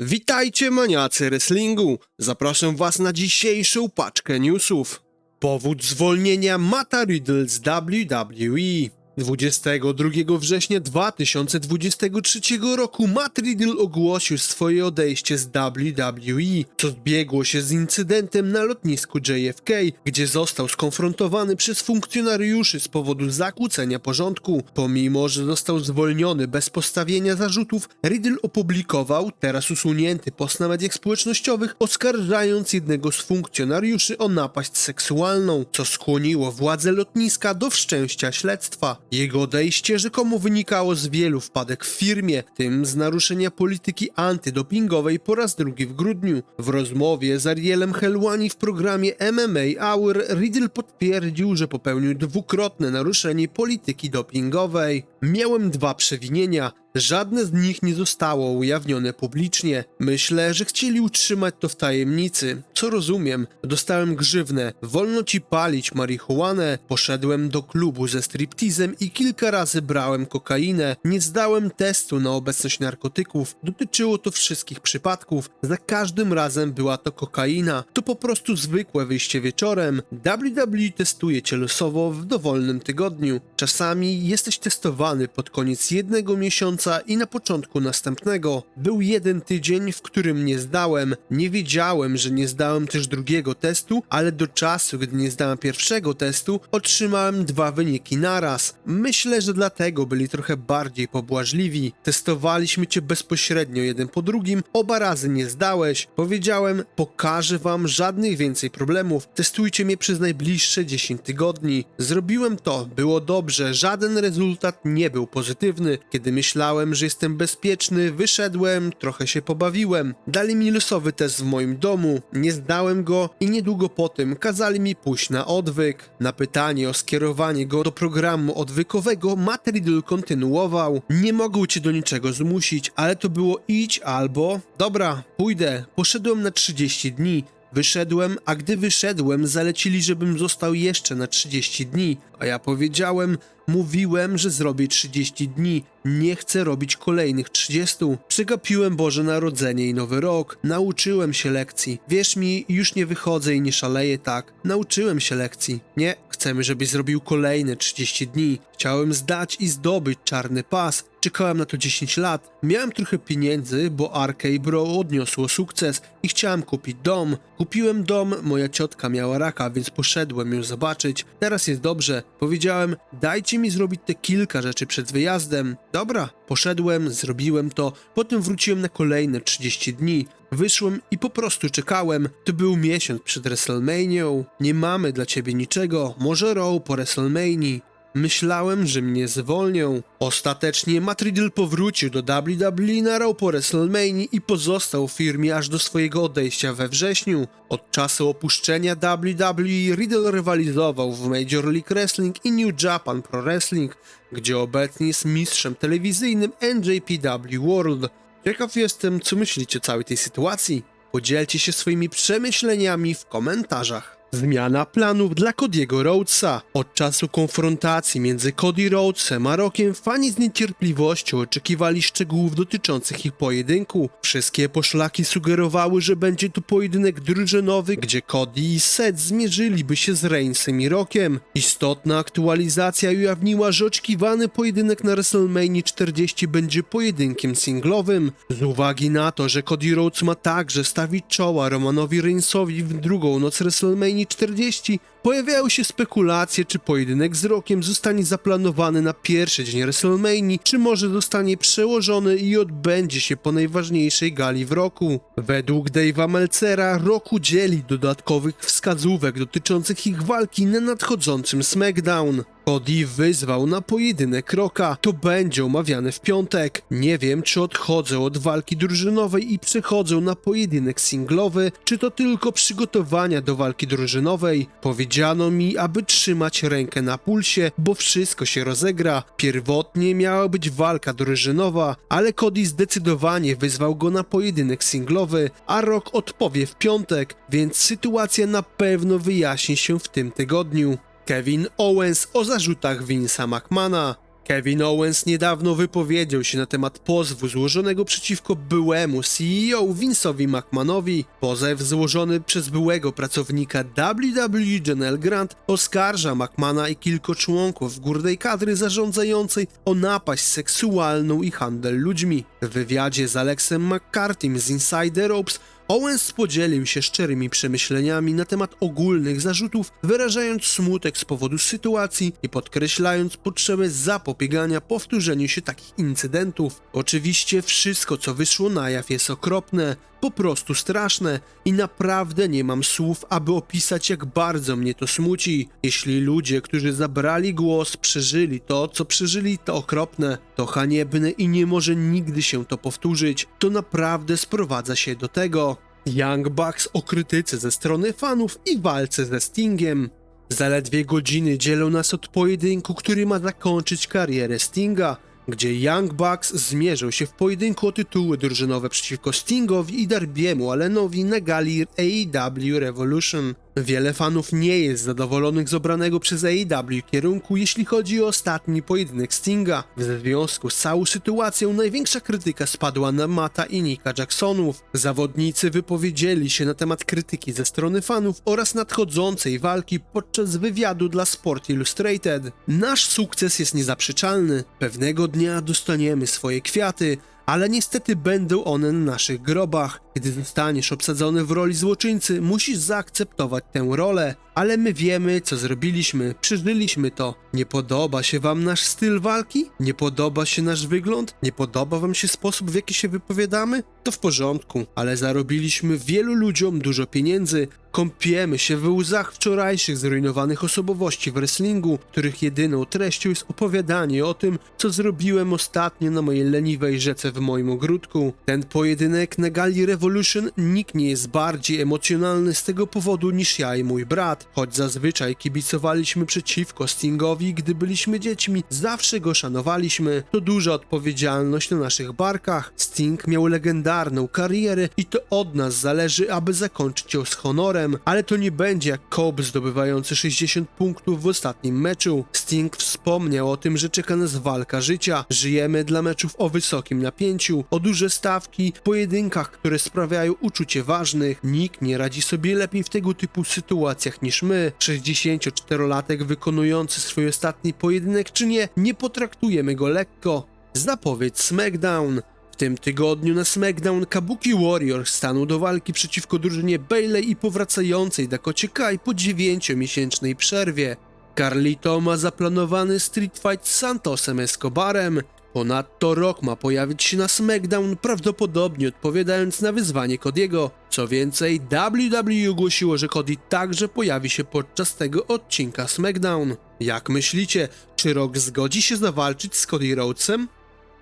Witajcie maniacy wrestlingu! Zapraszam was na dzisiejszą paczkę newsów. Powód zwolnienia Mata Riddle z WWE. 22 września 2023 roku Matt Riddle ogłosił swoje odejście z WWE, co zbiegło się z incydentem na lotnisku JFK, gdzie został skonfrontowany przez funkcjonariuszy z powodu zakłócenia porządku. Pomimo, że został zwolniony bez postawienia zarzutów, Riddle opublikował, teraz usunięty post na mediach społecznościowych, oskarżając jednego z funkcjonariuszy o napaść seksualną, co skłoniło władze lotniska do wszczęścia śledztwa. Jego odejście rzekomo wynikało z wielu wpadek w firmie, tym z naruszenia polityki antydopingowej po raz drugi w grudniu. W rozmowie z Arielem Helwani w programie MMA Hour Riddle potwierdził, że popełnił dwukrotne naruszenie polityki dopingowej. Miałem dwa przewinienia. Żadne z nich nie zostało ujawnione publicznie. Myślę, że chcieli utrzymać to w tajemnicy, co rozumiem. Dostałem grzywnę, wolno ci palić marihuanę, poszedłem do klubu ze striptizem i kilka razy brałem kokainę. Nie zdałem testu na obecność narkotyków. Dotyczyło to wszystkich przypadków. Za każdym razem była to kokaina. To po prostu zwykłe wyjście wieczorem. WWE testuje cię losowo w dowolnym tygodniu. Czasami jesteś testowany pod koniec jednego miesiąca i na początku następnego. Był jeden tydzień, w którym nie zdałem. Nie wiedziałem, że nie zdałem też drugiego testu, ale do czasu, gdy nie zdałem pierwszego testu, otrzymałem dwa wyniki naraz. Myślę, że dlatego byli trochę bardziej pobłażliwi. Testowaliśmy cię bezpośrednio jeden po drugim, oba razy nie zdałeś. Powiedziałem, pokażę wam żadnych więcej problemów. Testujcie mnie przez najbliższe 10 tygodni. Zrobiłem to, było dobrze, żaden rezultat nie był pozytywny. Kiedy myślałem, że jestem bezpieczny, wyszedłem, trochę się pobawiłem. Dali mi losowy test w moim domu, nie zdałem go i niedługo po tym kazali mi pójść na odwyk. Na pytanie o skierowanie go do programu odwykowego Matt kontynuował. Nie mogą cię do niczego zmusić, ale to było idź albo... Dobra, pójdę. Poszedłem na 30 dni. Wyszedłem, a gdy wyszedłem, zalecili, żebym został jeszcze na 30 dni, a ja powiedziałem, mówiłem, że zrobię 30 dni, nie chcę robić kolejnych 30. Przegapiłem Boże Narodzenie i Nowy Rok, nauczyłem się lekcji. Wierz mi, już nie wychodzę i nie szaleję tak. Nauczyłem się lekcji. Nie, chcemy, żebyś zrobił kolejne 30 dni. Chciałem zdać i zdobyć czarny pas. Czekałem na to 10 lat. Miałem trochę pieniędzy, bo Arcade Bro odniosło sukces i chciałem kupić dom. Kupiłem dom, moja ciotka miała raka, więc poszedłem ją zobaczyć. Teraz jest dobrze. Powiedziałem, dajcie mi zrobić te kilka rzeczy przed wyjazdem. Dobra, poszedłem, zrobiłem to, potem wróciłem na kolejne 30 dni. Wyszłem i po prostu czekałem. To był miesiąc przed WrestleManią. Nie mamy dla ciebie niczego, może Raw po WrestleManii. Myślałem, że mnie zwolnią. Ostatecznie Matt Riddle powrócił do WWE na Raw po WrestleMania i pozostał w firmie aż do swojego odejścia we wrześniu. Od czasu opuszczenia WWE Riddle rywalizował w Major League Wrestling i New Japan Pro Wrestling, gdzie obecnie jest mistrzem telewizyjnym NJPW World. Ciekaw jestem, co myślicie o całej tej sytuacji. Podzielcie się swoimi przemyśleniami w komentarzach. Zmiana planów dla Cody'ego Rhodesa. Od czasu konfrontacji między Cody Rhodesem a Rockiem fani z niecierpliwością oczekiwali szczegółów dotyczących ich pojedynku. Wszystkie poszlaki sugerowały, że będzie to pojedynek drużynowy, gdzie Cody i Seth zmierzyliby się z Reignsem i Rockiem. Istotna aktualizacja ujawniła, że oczekiwany pojedynek na WrestleMania 40 będzie pojedynkiem singlowym. Z uwagi na to, że Cody Rhodes ma także stawić czoła Romanowi Reignsowi w drugą noc WrestleMania 40, pojawiały się spekulacje, czy pojedynek z Rockiem zostanie zaplanowany na pierwszy dzień WrestleMania, czy może zostanie przełożony i odbędzie się po najważniejszej gali w roku. Według Dave'a Melcera Rock udzieli dodatkowych wskazówek dotyczących ich walki na nadchodzącym SmackDown. Cody wyzwał na pojedynek Rocka. To będzie omawiane w piątek. Nie wiem, czy odchodzę od walki drużynowej i przechodzę na pojedynek singlowy, czy to tylko przygotowania do walki drużynowej. Powiedziano mi, aby trzymać rękę na pulsie, bo wszystko się rozegra. Pierwotnie miała być walka drużynowa, ale Cody zdecydowanie wyzwał go na pojedynek singlowy, a Rock odpowie w piątek, więc sytuacja na pewno wyjaśni się w tym tygodniu. Kevin Owens o zarzutach Vince'a McMahona. Kevin Owens niedawno wypowiedział się na temat pozwu złożonego przeciwko byłemu CEO Vince'owi McMahanowi. Pozew złożony przez byłego pracownika WWE Janelle Grant oskarża McMahona i kilku członków górnej kadry zarządzającej o napaść seksualną i handel ludźmi. W wywiadzie z Alexem McCartym z Insider Ropes Owens podzielił się szczerymi przemyśleniami na temat ogólnych zarzutów, wyrażając smutek z powodu sytuacji i podkreślając potrzebę zapobiegania powtórzeniu się takich incydentów. Oczywiście wszystko, co wyszło na jaw jest okropne, po prostu straszne i naprawdę nie mam słów, aby opisać jak bardzo mnie to smuci. Jeśli ludzie, którzy zabrali głos, przeżyli to, co przeżyli, to okropne, to haniebne i nie może nigdy się to powtórzyć, to naprawdę sprowadza się do tego. Young Bucks o krytyce ze strony fanów i walce ze Stingiem. Zaledwie godziny dzielą nas od pojedynku, który ma zakończyć karierę Stinga, gdzie Young Bucks zmierzą się w pojedynku o tytuły drużynowe przeciwko Stingowi i Darbiemu Allenowi na gali AEW Revolution. Wiele fanów nie jest zadowolonych z obranego przez AEW kierunku, jeśli chodzi o ostatni pojedynek Stinga. W związku z całą sytuacją największa krytyka spadła na Mata i Nika Jacksonów. Zawodnicy wypowiedzieli się na temat krytyki ze strony fanów oraz nadchodzącej walki podczas wywiadu dla Sport Illustrated. Nasz sukces jest niezaprzeczalny. Pewnego dnia dostaniemy swoje kwiaty, ale niestety będą one na naszych grobach. Gdy zostaniesz obsadzony w roli złoczyńcy, musisz zaakceptować tę rolę, ale my wiemy, co zrobiliśmy, przeżyliśmy to. Nie podoba się wam nasz styl walki? Nie podoba się nasz wygląd? Nie podoba wam się sposób, w jaki się wypowiadamy? To w porządku, ale zarobiliśmy wielu ludziom dużo pieniędzy, Kąpiemy się we łzach wczorajszych zrujnowanych osobowości w wrestlingu, których jedyną treścią jest opowiadanie o tym, co zrobiłem ostatnio na mojej leniwej rzece w moim ogródku. Ten pojedynek na gali Revolution nikt nie jest bardziej emocjonalny z tego powodu niż ja i mój brat. Choć zazwyczaj kibicowaliśmy przeciwko Stingowi, gdy byliśmy dziećmi, zawsze go szanowaliśmy. To duża odpowiedzialność na naszych barkach. Sting miał legendarną karierę i to od nas zależy, aby zakończyć ją z honorem, ale to nie będzie jak Cobb zdobywający 60 punktów w ostatnim meczu. Sting wspomniał o tym, że czeka nas walka życia. Żyjemy dla meczów o wysokim napięciu, o duże stawki, pojedynkach, które sprawiają uczucie ważnych. Nikt nie radzi sobie lepiej w tego typu sytuacjach niż my. 64-latek wykonujący swój ostatni pojedynek czy nie, nie potraktujemy go lekko. Zapowiedź SmackDown. W tym tygodniu na SmackDown Kabuki Warrior stanął do walki przeciwko drużynie Bailey i powracającej Dakocie Kai po 9-miesięcznej przerwie. Carlito ma zaplanowany street fight z Santosem Escobarem. Ponadto Rock ma pojawić się na SmackDown, prawdopodobnie odpowiadając na wyzwanie Cody'ego. Co więcej, WWE ogłosiło, że Cody także pojawi się podczas tego odcinka SmackDown. Jak myślicie, czy Rock zgodzi się zawalczyć z Cody Rhodesem?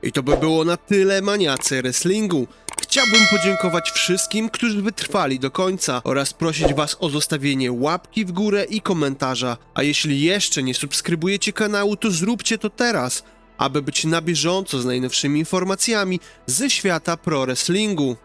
I to by było na tyle maniacy wrestlingu. Chciałbym podziękować wszystkim, którzy wytrwali do końca oraz prosić was o zostawienie łapki w górę i komentarza. A jeśli jeszcze nie subskrybujecie kanału, to zróbcie to teraz, aby być na bieżąco z najnowszymi informacjami ze świata pro wrestlingu.